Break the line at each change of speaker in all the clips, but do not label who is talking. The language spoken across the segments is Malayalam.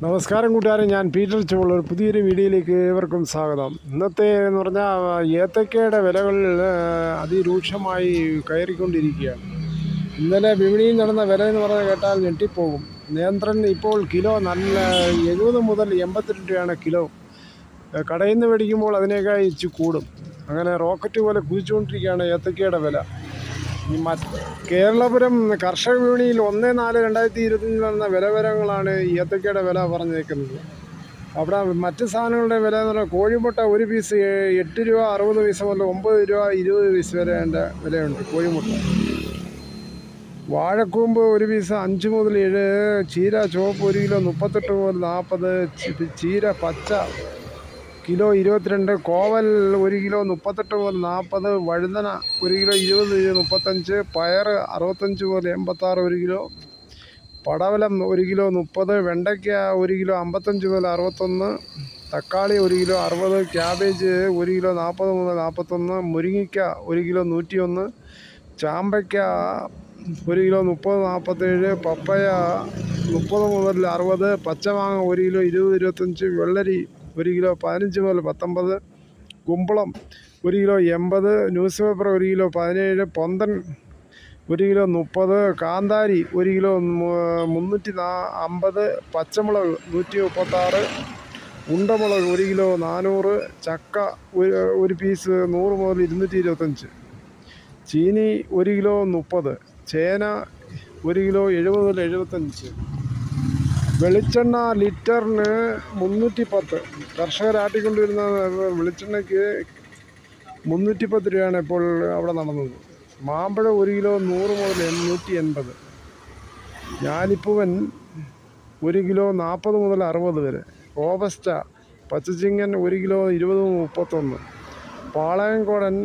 നമസ്കാരം കൂട്ടുകാരെ ഞാൻ പീറ്റർ ചോൾ. ഒരു പുതിയൊരു വീഡിയോയിലേക്ക് ഏവർക്കും സ്വാഗതം. ഇന്നത്തെ എന്ന് പറഞ്ഞാൽ ഏത്തക്കയുടെ വിലകൾ അതിരൂക്ഷമായി കയറിക്കൊണ്ടിരിക്കുകയാണ്. ഇന്നലെ വിപണിയിൽ നടന്ന വില എന്ന് പറഞ്ഞാൽ കേട്ടാൽ ഞെട്ടിപ്പോകും. നിയന്ത്രൺ ഇപ്പോൾ കിലോ നല്ല എഴുപത് മുതൽ എൺപത്തിരണ്ട് രൂപയാണ് കിലോ. കടയിൽ നിന്ന് മേടിക്കുമ്പോൾ അതിനേക്കാൾ ഇച്ചു കൂടും. അങ്ങനെ റോക്കറ്റ് പോലെ കുതിച്ചുകൊണ്ടിരിക്കുകയാണ് ഏത്തക്കയുടെ വില. ഈ കേരളപുരം കർഷക വിപണിയിൽ ഒന്ന് നാല് രണ്ടായിരത്തി ഇരുപത്തിയഞ്ചിൽ നടന്ന വില വിവരങ്ങളാണ് ഈ ഏത്തക്കയുടെ വില പറഞ്ഞേക്കുന്നത് അവിടെ മറ്റ് സാധനങ്ങളുടെ വില എന്ന് പറഞ്ഞാൽ കോഴിമുട്ട ഒരു പീസ് എട്ട് രൂപ അറുപത് പൈസ മുതൽ ഒമ്പത് രൂപ ഇരുപത് പീസ് വരെ എന്റെ വിലയുണ്ട് കോഴിമുട്ട. വാഴക്കൂമ്പ് ഒരു പീസ് അഞ്ച് മുതൽ ഏഴ് ചീര ചുവപ്പ് ഒരു കിലോ മുപ്പത്തെട്ട് മുതൽ നാൽപ്പത് ചീര പച്ച കിലോ ഇരുപത്തിരണ്ട് കോവൽ ഒരു കിലോ മുപ്പത്തെട്ട് മുതൽ നാൽപ്പത് വഴുതന ഒരു കിലോ ഇരുപത് മുപ്പത്തഞ്ച് പയർ അറുപത്തഞ്ച് മുതൽ എൺപത്താറ് ഒരു കിലോ പടവലം ഒരു കിലോ മുപ്പത് വെണ്ടയ്ക്ക ഒരു കിലോ അമ്പത്തഞ്ച് മുതൽ അറുപത്തൊന്ന് തക്കാളി ഒരു കിലോ അറുപത് ക്യാബേജ് ഒരു കിലോ നാൽപ്പത് മുതൽ നാൽപ്പത്തൊന്ന് മുരിങ്ങിക്ക ഒരു കിലോ നൂറ്റിയൊന്ന് ചാമ്പയ്ക്ക ഒരു കിലോ മുപ്പത് നാൽപ്പത്തേഴ് പപ്പയ മുപ്പത് മുതൽ അറുപത് പച്ചമാങ്ങ ഒരു കിലോ ഇരുപത് ഇരുപത്തഞ്ച് വെള്ളരി ഒരു കിലോ പതിനഞ്ച് മുതൽ പത്തൊമ്പത്. കുമ്പളം ഒരു കിലോ എൺപത്. ന്യൂസ് പേപ്പർ ഒരു കിലോ പതിനേഴ്. പൊന്തൻ ഒരു കിലോ മുപ്പത്. കാന്താരി ഒരു കിലോ മുന്നൂറ്റി നാ അമ്പത്. പച്ചമുളക് നൂറ്റി മുപ്പത്താറ്. ഉണ്ടമുളക് ഒരു കിലോ നാനൂറ്. ചക്ക ഒരു ഒരു പീസ് നൂറ് മുതൽ ഇരുന്നൂറ്റി ഇരുപത്തഞ്ച്. ചീനി ഒരു കിലോ മുപ്പത്. ചേന ഒരു കിലോ എഴുപത് മുതൽ എഴുപത്തഞ്ച്. വെളിച്ചെണ്ണ ലിറ്ററിന് മുന്നൂറ്റി പത്ത് കർഷകരാട്ടിക്കൊണ്ടിരുന്ന വെളിച്ചെണ്ണയ്ക്ക് മുന്നൂറ്റി പത്ത് രൂപയാണ് ഇപ്പോൾ അവിടെ നടന്നത്. മാമ്പഴം ഒരു കിലോ നൂറ് മുതൽ എണ്ണൂറ്റി എൺപത് ഞാലിപ്പൂവൻ ഒരു കിലോ നാൽപ്പത് മുതൽ അറുപത് വരെ. ഓബസ്റ്റ പച്ചച്ചിങ്ങൻ ഒരു കിലോ ഇരുപത് മുപ്പത്തൊന്ന്. പാളയംകോടൻ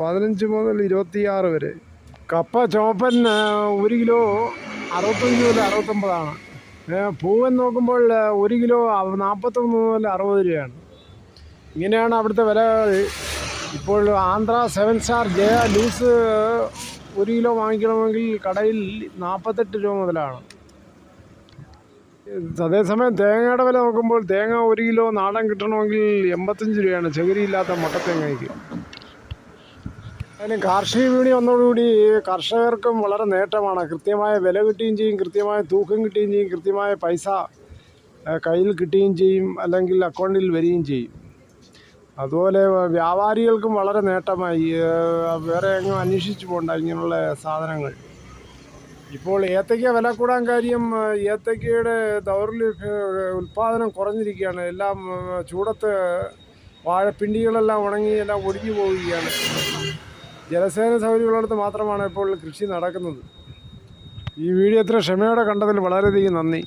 പതിനഞ്ച് മുതൽ ഇരുപത്തിയാറ് വരെ. കപ്പ ചോപ്പൻ ഒരു കിലോ അറുപത്തഞ്ച് മുതൽ അറുപത്തൊമ്പതാണ്. പൂവൻ നോക്കുമ്പോൾ ഒരു കിലോ നാൽപ്പത്തൊന്ന് മുതൽ അറുപത് രൂപയാണ്. ഇങ്ങനെയാണ് അവിടുത്തെ വിലകൾ ഇപ്പോൾ Andhra seven star Jaya loose ഒരു കിലോ വാങ്ങിക്കണമെങ്കിൽ കടയിൽ നാൽപ്പത്തെട്ട് രൂപ മുതലാണ്. അതേസമയം തേങ്ങയുടെ വില നോക്കുമ്പോൾ തേങ്ങ ഒരു കിലോ നാടൻ കിട്ടണമെങ്കിൽ എൺപത്തഞ്ച് രൂപയാണ്. ചകിരിയില്ലാത്ത മുട്ടത്തേങ്ങയ്ക്ക് അതിന് കാർഷിക വിപണി വന്നതോടുകൂടി കർഷകർക്കും വളരെ നേട്ടമാണ്. കൃത്യമായ വില കിട്ടുകയും ചെയ്യും കൃത്യമായ തൂക്കം കിട്ടുകയും ചെയ്യും കൃത്യമായ പൈസ കയ്യിൽ കിട്ടുകയും ചെയ്യും അല്ലെങ്കിൽ അക്കൗണ്ടിൽ വരികയും ചെയ്യും. അതുപോലെ വ്യാപാരികൾക്കും വളരെ നേട്ടമായി. വേറെ എങ്ങും അന്വേഷിച്ച് പോകണ്ട ഇങ്ങനെയുള്ള സാധനങ്ങൾ. ഇപ്പോൾ ഏത്തയ്ക്ക വില കൂടാൻ കാര്യം ഏത്തയ്ക്കയുടെ ദൗർലഭ്യ ഉൽപ്പാദനം കുറഞ്ഞിരിക്കുകയാണ്. എല്ലാം ചൂടത്ത് വാഴപ്പിണ്ടികളെല്ലാം ഉണങ്ങി എല്ലാം ഒടിഞ്ഞു പോവുകയാണ്. ജലസേന സൗകര്യമുള്ളിടത്ത് മാത്രമാണ് ഇപ്പോൾ കൃഷി നടക്കുന്നത്. ഈ വീഡിയോ ഇത്ര ക്ഷമയോടെ കണ്ടതിൽ വളരെയധികം നന്ദി.